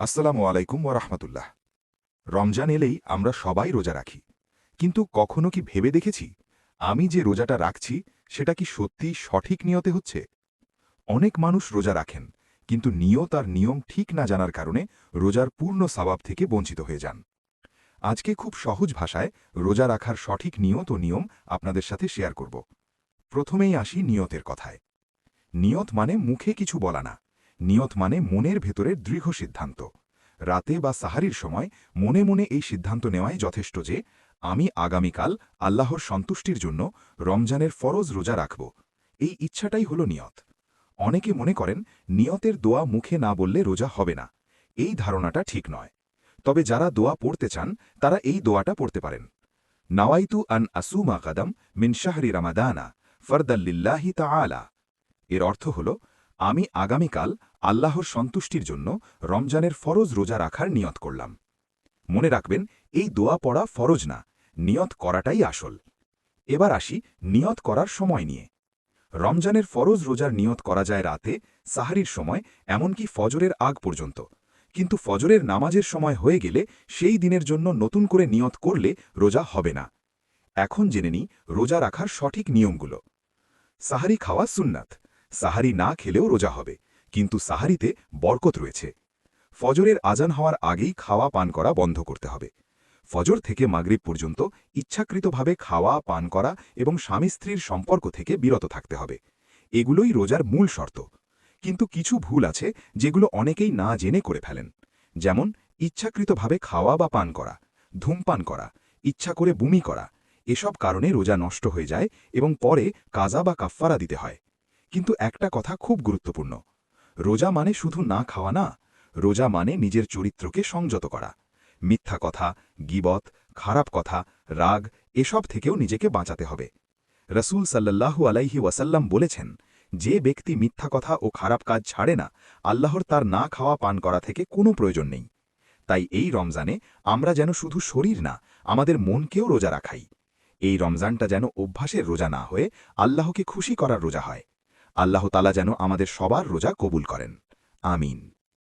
আসসালামু আলাইকুম ওরহমতুল্লাহ রমজান এলেই আমরা সবাই রোজা রাখি। কিন্তু কখনো কি ভেবে দেখেছি? আমি যে রোজাটা রাখছি, সেটা কি সত্যি সঠিক নিয়তে হচ্ছে? অনেক মানুষ রোজা রাখেন, কিন্তু নিয়ত আর নিয়ম ঠিক না জানার কারণে রোজার পূর্ণ সবাব থেকে বঞ্চিত হয়ে যান। আজকে খুব সহজ ভাষায় রোজা রাখার সঠিক নিয়ত ও নিয়ম আপনাদের সাথে শেয়ার করব। প্রথমেই আসি নিয়তের কথায়। নিয়ত মানে মুখে কিছু বলা না। নিয়ত মানে মনের ভেতরের দৃঢ় সিদ্ধান্ত। রাতে বা সাহারির সময় মনে মনে এই সিদ্ধান্ত নেওয়াই যথেষ্ট যে, আমি আগামীকাল আল্লাহর সন্তুষ্টির জন্য রমজানের ফরজ রোজা রাখব। এই ইচ্ছাটাই হল নিয়ত। অনেকে মনে করেন, নিয়তের দোয়া মুখে না বললে রোজা হবে না। এই ধারণাটা ঠিক নয়। তবে যারা দোয়া পড়তে চান, তারা এই দোয়াটা পড়তে পারেন। নাওয়াইতু আন আসুমা কাদম মিন শাহরি রামাদানা ফরদাল্লিল্লাহি তা আলা এর অর্থ হল আমি আগামীকাল আল্লাহর সন্তুষ্টির জন্য রমজানের ফরজ রোজা রাখার নিয়ত করলাম। মনে রাখবেন, এই দোয়া পড়া ফরজ না, নিয়ত করাটাই আসল। এবার আসি নিয়ত করার সময় নিয়ে। রমজানের ফরজ রোজার নিয়ত করা যায় রাতে, সাহারির সময়, এমনকি ফজরের আগ পর্যন্ত। কিন্তু ফজরের নামাজের সময় হয়ে গেলে সেই দিনের জন্য নতুন করে নিয়ত করলে রোজা হবে না। এখন জেনে নিই রোজা রাখার সঠিক নিয়মগুলো। সাহারি খাওয়া সুন্নাত। সাহারি না খেলেও রোজা হবে, কিন্তু সাহারিতে বরকত রয়েছে। ফজরের আজান হওয়ার আগেই খাওয়া পান করা বন্ধ করতে হবে। ফজর থেকে মাগরিব পর্যন্ত ইচ্ছাকৃতভাবে খাওয়া, পান করা এবং স্বামী স্ত্রীর সম্পর্ক থেকে বিরত থাকতে হবে। এগুলোই রোজার মূল শর্ত। কিন্তু কিছু ভুল আছে যেগুলো অনেকেই না জেনে করে ফেলেন। যেমন, ইচ্ছাকৃতভাবে খাওয়া বা পান করা, ধূমপান করা, ইচ্ছা করে বুমি করা, এসব কারণে রোজা নষ্ট হয়ে যায় এবং পরে কাজা বা কাফফারা দিতে হয়। কিন্তু একটা কথা খুব গুরুত্বপূর্ণ। রোজা মানে শুধু না খাওয়া না, রোজা মানে নিজের চরিত্রকে সংযত করা। মিথ্যা কথা, গিবত, খারাপ কথা, রাগ, এসব থেকেও নিজেকে বাঁচাতে হবে। রসুল সাল্লাল্লাহু আলাইহি ওয়াসাল্লাম বলেছেন, যে ব্যক্তি মিথ্যা কথা ও খারাপ কাজ ছাড়ে না, আল্লাহর তার না খাওয়া পান করা থেকে কোনো প্রয়োজন নেই। তাই এই রমজানে আমরা যেন শুধু শরীর না, আমাদের মনকেও রোজা রাখাই। এই রমজানটা যেন অভ্যাসের রোজা না হয়ে আল্লাহকে খুশি করার রোজা হয়। আল্লাহ তালা যেন আমাদের সবার রোজা কবুল করেন। আমিন।